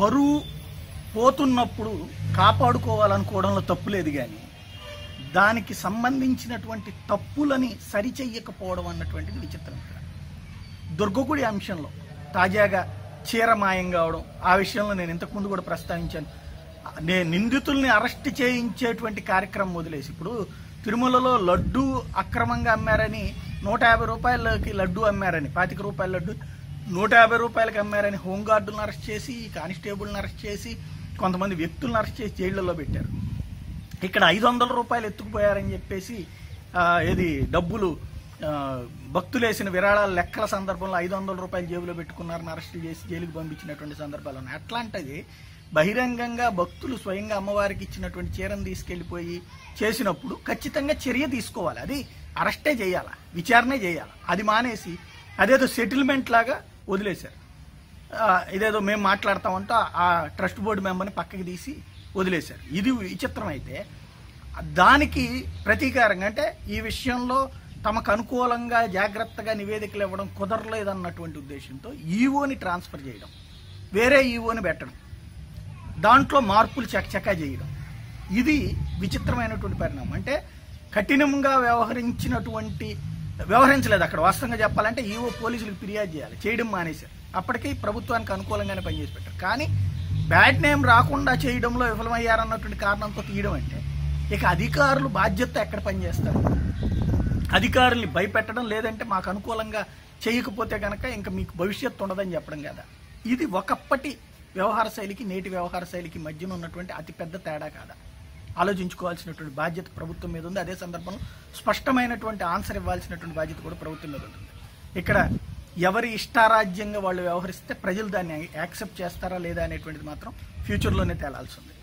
పరువు పోతున్నప్పుడు కాపాడుకోవాలనుకోవడంలో తప్పు లేదు కానీ దానికి సంబంధించినటువంటి తప్పులని సరిచెయ్యకపోవడం అన్నటువంటిది విచిత్రం. దుర్గగుడి అంశంలో తాజాగా చీర మాయం కావడం ఆ విషయంలో నేను ఇంతకుముందు కూడా ప్రస్తావించాను. నేను నిందితుల్ని అరెస్ట్ చేయించేటువంటి కార్యక్రమం వదిలేసి ఇప్పుడు తిరుమలలో లడ్డు అక్రమంగా అమ్మారని నూట యాభై రూపాయలకి లడ్డు అమ్మారని పాతిక రూపాయల లడ్డు నూట యాభై రూపాయలకి అమ్మారని హోంగార్డులను అరెస్ట్ చేసి కానిస్టేబుల్ని అరెస్ట్ చేసి కొంతమంది వ్యక్తులను అరెస్ట్ చేసి జైళ్ళలో పెట్టారు. ఇక్కడ ఐదు వందల రూపాయలు ఎత్తుకుపోయారని చెప్పేసి ఏది డబ్బులు భక్తులేసిన విరాళాల లెక్కల సందర్భంలో ఐదు వందల రూపాయలు జేబులో పెట్టుకున్నారని అరెస్ట్ చేసి జైలుకు పంపించినటువంటి సందర్భాలు ఉన్నాయి. అట్లాంటిది బహిరంగంగా భక్తులు స్వయంగా అమ్మవారికి ఇచ్చినటువంటి చీరను తీసుకెళ్ళిపోయి చేసినప్పుడు ఖచ్చితంగా చర్య తీసుకోవాలి. అది అరెస్టే చేయాలి? విచారణే చేయాలి? అది మానేసి అదేదో సెటిల్మెంట్ లాగా వదిలేశారు. ఇదేదో మేము మాట్లాడతామంటే ఆ ట్రస్ట్ బోర్డు మెంబర్ని పక్కకి తీసి వదిలేశారు. ఇది విచిత్రం అయితే దానికి ప్రతీకారంగా అంటే ఈ విషయంలో తమకు అనుకూలంగా జాగ్రత్తగా నివేదికలు ఇవ్వడం కుదరలేదన్నటువంటి ఉద్దేశంతో ఈవోని ట్రాన్స్ఫర్ చేయడం వేరే ఈవోని పెట్టడం దాంట్లో మార్పులు చకచకా చేయడం. ఇది విచిత్రమైనటువంటి పరిణామం. అంటే కఠినంగా వ్యవహరించినటువంటి వ్యవహరించలేదు అక్కడ. వాస్తవంగా చెప్పాలంటే ఈవో పోలీసులకు ఫిర్యాదు చేయాలి. చేయడం మానేశారు. అప్పటికీ ప్రభుత్వానికి అనుకూలంగానే పనిచేసి పెట్టారు. కానీ బ్యాడ్ నేమ్ రాకుండా చేయడంలో విఫలమయ్యారన్నటువంటి కారణంతో తీయడం అంటే ఇక అధికారులు బాధ్యత ఎక్కడ పనిచేస్తారు? అధికారుల్ని భయపెట్టడం లేదంటే మాకు అనుకూలంగా చేయకపోతే కనుక ఇంకా మీకు భవిష్యత్తు ఉండదని చెప్పడం కదా. ఇది ఒకప్పటి వ్యవహార శైలికి నేటి వ్యవహార శైలికి మధ్యన ఉన్నటువంటి అతిపెద్ద తేడా కాదా? ఆలోచించుకోవాల్సినటువంటి బాధ్యత ప్రభుత్వం మీద ఉంది. అదే సందర్భంలో స్పష్టమైనటువంటి ఆన్సర్ ఇవ్వాల్సినటువంటి బాధ్యత కూడా ప్రభుత్వం మీద ఉంటుంది. ఇక్కడ ఎవరి ఇష్టారాజ్యంగా వాళ్ళు వ్యవహరిస్తే ప్రజలు దాన్ని యాక్సెప్ట్ చేస్తారా లేదా అనేటువంటిది మాత్రం ఫ్యూచర్లోనే తేలాల్సి ఉంది.